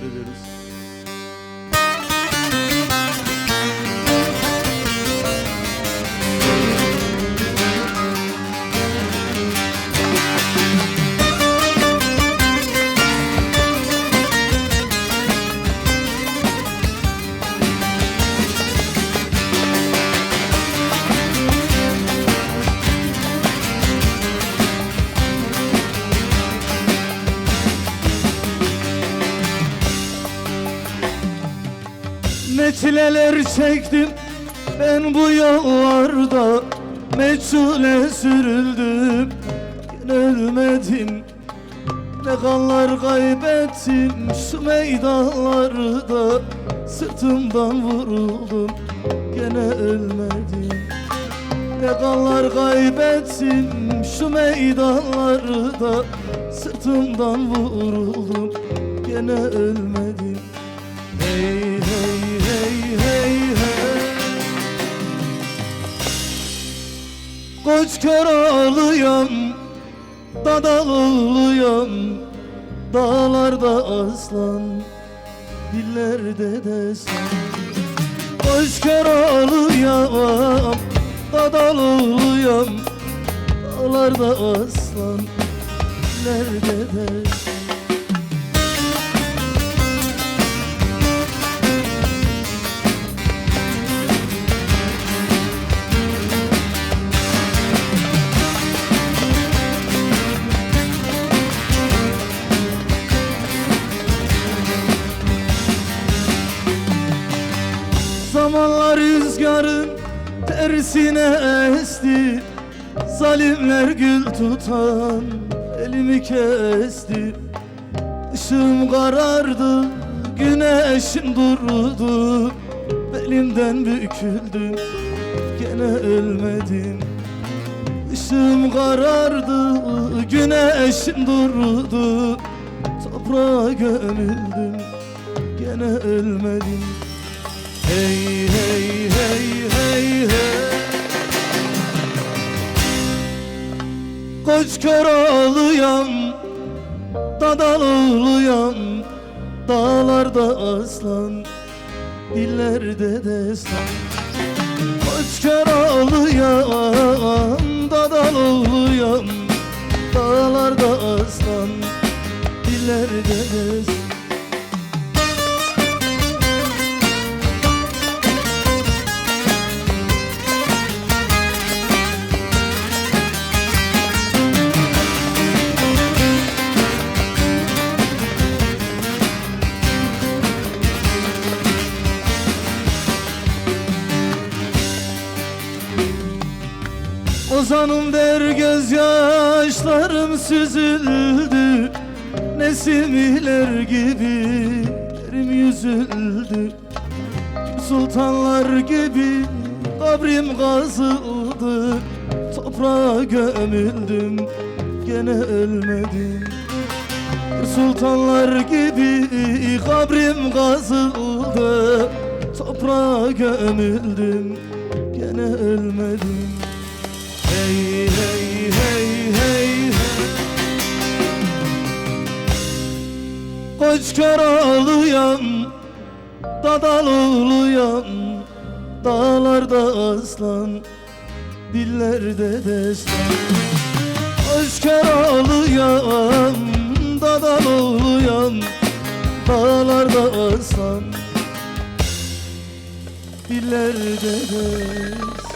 Deus. Ne çileler çektim ben bu yollarda. Meçhule sürüldüm ölmedim. Ne kanlar kaybettim şu meydanlarda. Sırtımdan vuruldum gene ölmedim. Ne kanlar kaybettim şu meydanlarda. Sırtımdan vuruldum gene ölmedim. Hey Koç kör ağlıyorum Dadalıyım Dağlarda aslan Dillerde destan Koç kör ağlıyorum Dadalıyım Dağlarda aslan Dillerde destan Zamanlar rüzgarın tersine esti Zalimler gül tutan elimi kesti. Işığım karardı, güneşim durdu Belimden büküldüm, gene ölmedim. Işığım karardı, güneşim durdu Toprağa gömüldüm, gene ölmedim Hey hey hey hey hey. Koç kör ağlıyan Dadalıyam Dağlarda aslan Dillerde destan Koç kör ağlıyan Dadalıyam Dağlarda aslan Dillerde destan Ozanım der gözyaşlarım süzüldü. Nesimiler gibi yerim yüzüldü. Sultanlar gibi kabrim kazıldı. Toprağa gömüldüm gene ölmedim. Sultanlar gibi kabrim kazıldı. Toprağa gömüldüm gene ölmedim Koç kör ağlıyan Dadalıyam Dağlarda aslan Dillerde destan Koç kör ağlıyan Dadalıyam Dağlarda aslan Dillerde destan